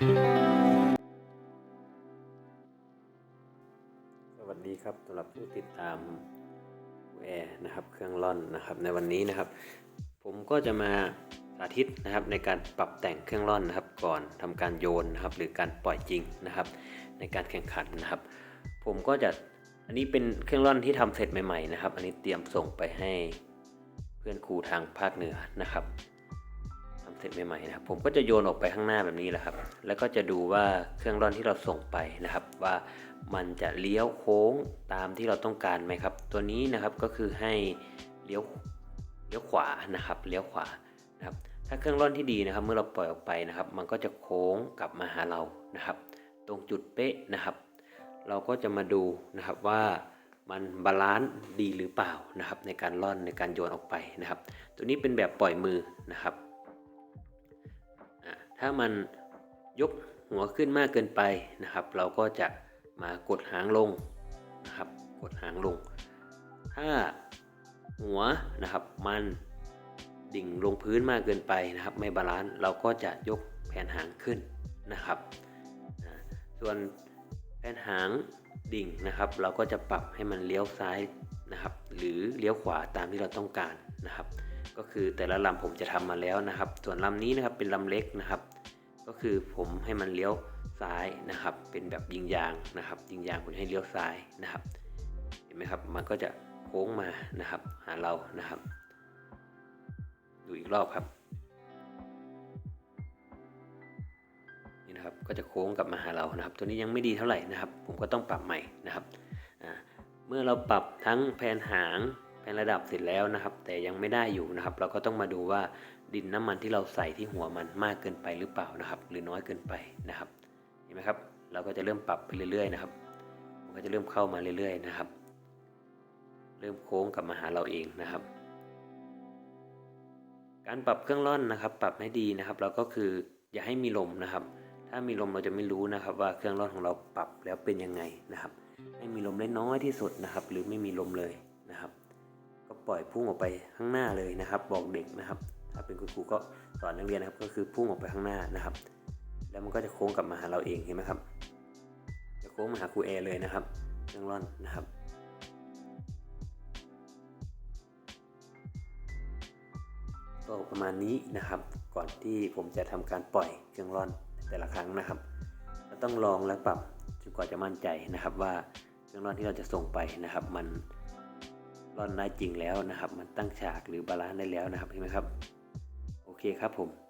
สวัสดีครับสำหรับผู้ติดตามแอร์นะครับเครื่องร่อนนะครับในวันนี้นะครับ ผมก็จะมาสาธิตนะครับในการปรับแต่งเครื่องร่อนนะครับ ก่อนทำการโยนนะครับ หรือการปล่อยจริงนะครับ ในการแข่งขันนะครับ ผมก็จะอันนี้เป็นเครื่องร่อนที่ทำเสร็จใหม่ๆนะครับ อันนี้เตรียมส่งไปให้เพื่อนครูทางภาคเหนือนะครับ เสร็จใหม่ๆนะครับผมก็จะโยนออกไปข้างหน้าแบบนี้แหละครับ แล้วก็จะดูว่าเครื่องร่อนที่เราส่งไปนะครับ ว่ามันจะเลี้ยวโค้งตามที่เราต้องการไหมครับ ตัวนี้นะครับก็คือให้เลี้ยวเลี้ยวขวานะครับเลี้ยวขวานะครับถ้าเครื่องร่อนที่ดีนะครับ เมื่อเราปล่อยออกไปนะครับ มันก็จะโค้งกลับมาหาเรานะครับ ตรงจุดเป๊ะนะครับ เราก็จะมาดูนะครับว่ามันบาลานซ์ดีหรือเปล่านะครับ ในการร่อนในการโยนออกไปนะครับ ตัวนี้เป็นแบบปล่อยมือนะครับ ถ้ามันยกหัวขึ้นมากเกินไปนะครับ เราก็จะมากดหางลงนะครับ กดหางลง ถ้าหัวนะครับมันดิ่งลงพื้นมากเกินไปนะครับ ไม่บาลานซ์เราก็จะยกแผ่นหางขึ้นนะครับ ส่วนแผ่นหางดิ่งนะครับ เราก็จะปรับให้มันเลี้ยวซ้ายนะครับ หรือเลี้ยวขวาตามที่เราต้องการนะครับ ก็คือแต่ละลำผมจะทำมาแล้วนะครับ ส่วนลำนี้นะครับเป็นลำเล็กนะครับ ก็คือผมให้มันเลี้ยวซ้ายนะครับ เป็นแบบยิงยางนะครับ ยิงยางผมให้เลี้ยวซ้ายนะครับ เห็นไหมครับมันก็จะโค้งมานะครับ หาเรานะครับ ดูอีกรอบครับนี่นะครับก็จะโค้งกลับมาหาเรานะครับ ตัวนี้ยังไม่ดีเท่าไหร่นะครับ ผมก็ต้องปรับใหม่นะครับเมื่อเราปรับทั้งแผนหาง แผนระดับเสร็จแล้วนะครับ แต่ยังไม่ได้อยู่นะครับ เราก็ต้องมาดูว่าดินน้ำมันที่เราใส่ที่หัวมันมากเกินไปหรือเปล่านะครับ หรือน้อยเกินไปนะครับเห็นไหมครับ เราก็จะเริ่มปรับไปเรื่อยๆนะครับมันก็จะเริ่มเข้ามาเรื่อยๆนะครับ เริ่มโค้งกลับมาหาเราเองนะครับ การปรับเครื่องร่อนนะครับ ปรับให้ดีนะครับเราก็คืออย่าให้มีลมนะครับ ถ้ามีลมเราจะไม่รู้นะครับ ว่าเครื่องร่อนของเราปรับแล้วเป็นยังไงนะครับ ให้มีลมได้น้อยที่สุดนะครับ หรือไม่มีลมเลย ปล่อยพุ่งออกไปข้างหน้าเลยนะครับ บอกเด็กนะครับ ถ้าเป็นคุณครูก็สอนนักเรียนนะครับ ก็คือพุ่งออกไปข้างหน้านะครับ แล้วมันก็จะโค้งกลับมาหาเราเองเห็นไหมครับ จะโค้งมาหาครูเอเลยนะครับเครื่องร่อนนะครับก็ประมาณนี้นะครับ ก่อนที่ผมจะทำการปล่อยเครื่องร่อนแต่ละครั้งนะครับก็ต้องลองและปรับจนกว่าจะมั่นใจนะครับ ว่าเครื่องร่อนที่เราจะส่งไปนะครับ มัน อนได้จริงแล้วนะครับ มันตั้งฉากหรือบาลานซ์ได้แล้วนะครับเห็นไหมครับ โอเคครับผม